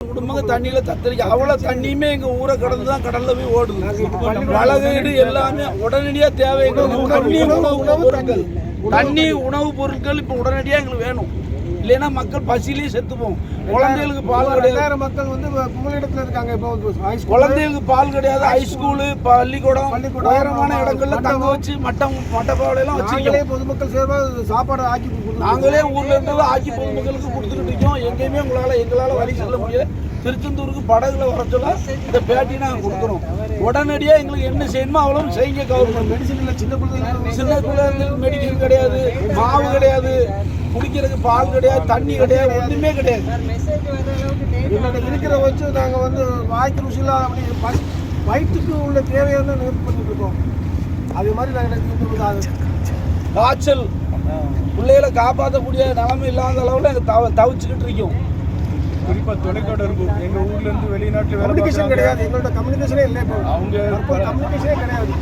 குடும்பங்க தண்ணியில தத்தளிக்க அவ்வளவு தண்ணியுமே எங்க ஊரை கடந்து தான் கடல்ல போய் ஓடுது. வளகீடு எல்லாமே உடனடியா தேவை எங்களுக்கு. தண்ணி உணவு பொருட்கள். தண்ணி உணவுப் பொருட்கள் இப்ப உடனடியா எங்களுக்கு வேணும். இல்லைன்னா மக்கள் பசியிலேயே செத்துப்போம். குழந்தைகளுக்கு பால் கிடையாது. மக்கள் வந்து புகலிடத்துல இருக்காங்க இப்போ. குழந்தைகளுக்கு பால் கிடையாது. ஹைஸ்கூலு பள்ளிக்கூடம் பள்ளிக்கூடம், உயரமான இடங்கள்ல தங்க. வச்சு மட்டம் மட்டப்பாவடையெல்லாம் நாங்களே வச்சிருக்கோம். பொதுமக்கள் சேர்வா சாப்பாடு ஆக்கி. நாங்களே ஊர்ல இருந்து ஆக்கி பொதுமக்களுக்கு கொடுத்துக்கிட்டு இருக்கோம். எங்கேயுமே உங்களால எங்களால வழி செல்ல முடியல. திருச்செந்தூருக்கு படகுல வர சொல்ல இந்த பேட்டி நாங்க கொடுக்குறோம். உடனடியா எங்களுக்கு என்ன செய்யணுமோ அவ்வளவு செய்யுங்க கவர்மெண்ட் மெடிசன்ல சின்ன குழந்தைங்க சின்ன குழந்தைங்களுக்கு மெடிக்கல் கிடையாது. மாவு கிடையாது. குடிக்கிறதுக்கு பால் கிடையாது தண்ணி கிடையாது ஒண்ணுமே கிடையாது. எங்கள்கிட்ட இருக்கிற வச்சு நாங்க வந்து வாய்க்கு ருசியில் அப்படி வயிற்றுக்கு உள்ள தேவையான நிவர்த்தி பண்ணிட்டு இருக்கோம். அதே மாதிரி நாங்கள் காய்ச்சல். பிள்ளைகளை காப்பாற்றக்கூடிய நிலைமை இல்லாத அளவில் எங்க தவ தவிச்சுக்கிட்டு இருக்கோம். குறிப்பா தொலைத்தொடர்பு. எங்க ஊர்ல இருந்து வெளிநாட்டுல கம்யூனிகேஷன். கிடையாது. எங்கள்ட்ட கம்யூனிகேஷனே இல்லை இப்போ. அவங்க கம்யூனிகேஷனே கிடையாது.